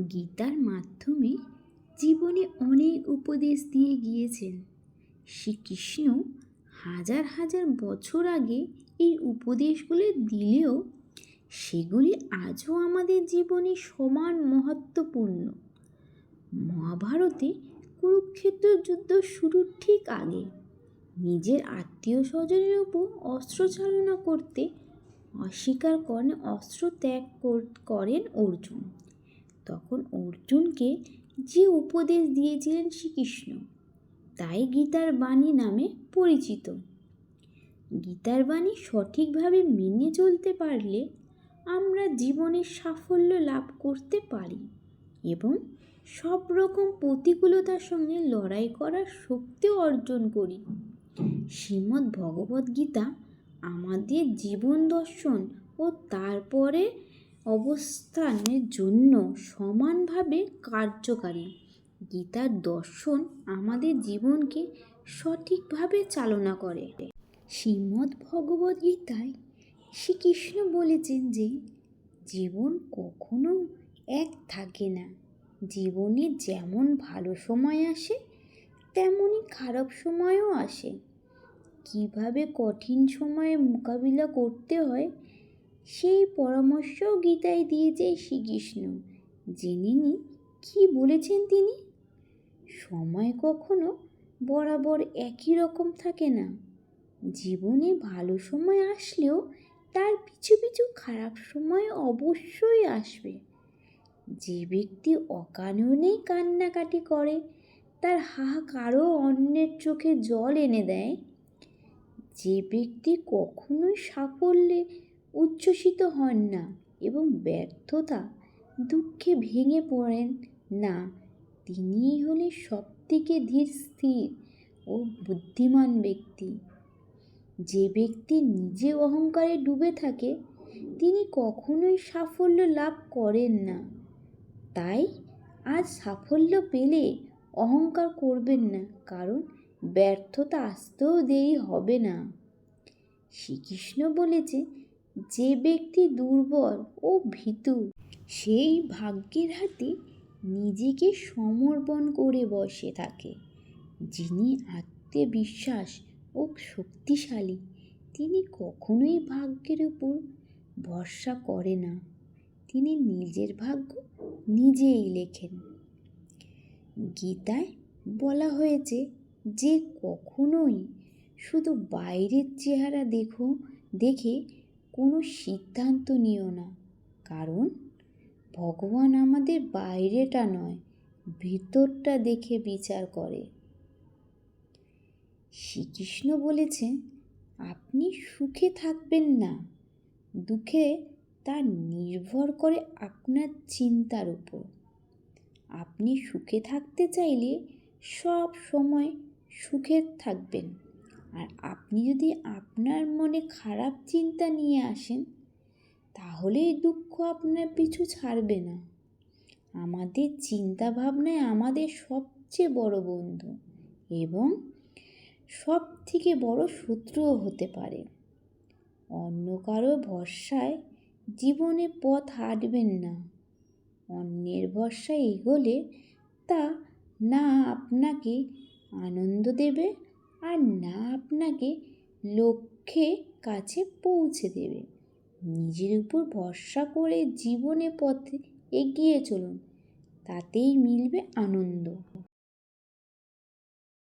গীতার মাধ্যমে জীবনে অনেক উপদেশ দিয়ে গিয়েছেন। শ্রীকৃষ্ণ হাজার হাজার বছর আগে এই উপদেশগুলি দিলেও সেগুলি আজও আমাদের জীবনে সমান মহত্বপূর্ণ। মহাভারতে কুরুক্ষেত্র যুদ্ধ শুরুর ঠিক আগে। নিজের আত্মীয় স্বজনের উপর অস্ত্র চালনা করতে অস্বীকার করেন, অস্ত্র ত্যাগ করেন অর্জুন। তখন অর্জুনকে যে উপদেশ দিয়েছিলেন শ্রীকৃষ্ণ, তাই গীতার বাণী নামে পরিচিত। গীতার বাণী সঠিকভাবে মেনে চলতে পারলে আমরা জীবনের সাফল্য লাভ করতে পারি এবং সব রকম প্রতিকূলতার সঙ্গে লড়াই করার শক্তিও অর্জন করি। শ্রীমদ্ ভগবদ্গীতা আমাদের জীবন দর্শন ও তারপরে অবস্থানের জন্য সমানভাবে কার্যকারী। গীতার দর্শন আমাদের জীবনকে সঠিকভাবে চালনা করে। শ্রীমদ্ ভগবদ্গীতায় শ্রীকৃষ্ণ বলেছেন যে, জীবন কখনো এক থাকে না। জীবনে যেমন ভালো সময় আসে তেমনই খারাপ সময়ও আসে। কীভাবে কঠিন সময়ে মোকাবিলা করতে হয় সেই পরামর্শ গীতায় দিয়েছে শ্রীকৃষ্ণ। জেনে নিই কী বলেছেন তিনি? সময় কখনো বরাবর একই রকম থাকে না। জীবনে ভালো সময় আসলেও তার পিছু পিছু খারাপ সময় অবশ্যই আসবে। যে ব্যক্তি অকারণেই কান্নাকাটি করে, তার হাহাকারও অন্যের চোখে জল এনে দেয়। যে ব্যক্তি কখনোই সাফল্যে উচ্ছ্বসিত হন না এবং ব্যর্থতা দুঃখে ভেঙে পড়েন না। তিনিই হলেন সবথেকে ধীর, স্থির ও বুদ্ধিমান ব্যক্তি। যে ব্যক্তি নিজে অহংকারে ডুবে থাকে, তিনি কখনোই সাফল্য লাভ করেন না। তাই আজ সাফল্য পেলে অহংকার করবেন না, কারণ ব্যর্থতা আসতেও দেরি হবে না। শ্রীকৃষ্ণ বলেছে যে ব্যক্তি দুর্বল ও ভীতু, সেই ভাগ্যের হাতে নিজেকে সমর্পণ করে বসে থাকে। যিনি আত্মবিশ্বাস ও শক্তিশালী, তিনি কখনোই ভাগ্যের উপর ভরসা করে না। তিনি নিজের ভাগ্য নিজেই লেখেন। গীতায় বলা হয়েছে যে কখনোই শুধু বাইরের চেহারা দেখো, দেখে কোনো সিদ্ধান্ত নিও না। কারণ ভগবান আমাদের বাইরেটা নয়, ভিতরটা দেখে বিচার করে। শ্রীকৃষ্ণ বলেছে আপনি সুখে থাকবেন না। দুঃখে তা নির্ভর করে আপনার চিন্তার উপর। আপনি সুখে থাকতে চাইলে সব সময় সুখে থাকবেন। আর আপনি যদি আপনার মনে খারাপ চিন্তা নিয়ে আসেন, তাহলে এই দুঃখ আপনার পিছু ছাড়বে না। আমাদের চিন্তা ভাবনায় আমাদের সবচেয়ে বড় বন্ধু এবং সব থেকে বড় শত্রুও হতে পারে। অন্য কারও ভরসায় জীবনে পথ হাঁটবেন না। অন্যের ভরসায় এগোলে তা না আপনাকে আনন্দ দেবে আর না আপনাকে লক্ষ্যে কাছে পৌঁছে দেবে। নিজের উপর ভরসা করে জীবনে পথে এগিয়ে চলুন, তাতেই মিলবে আনন্দ।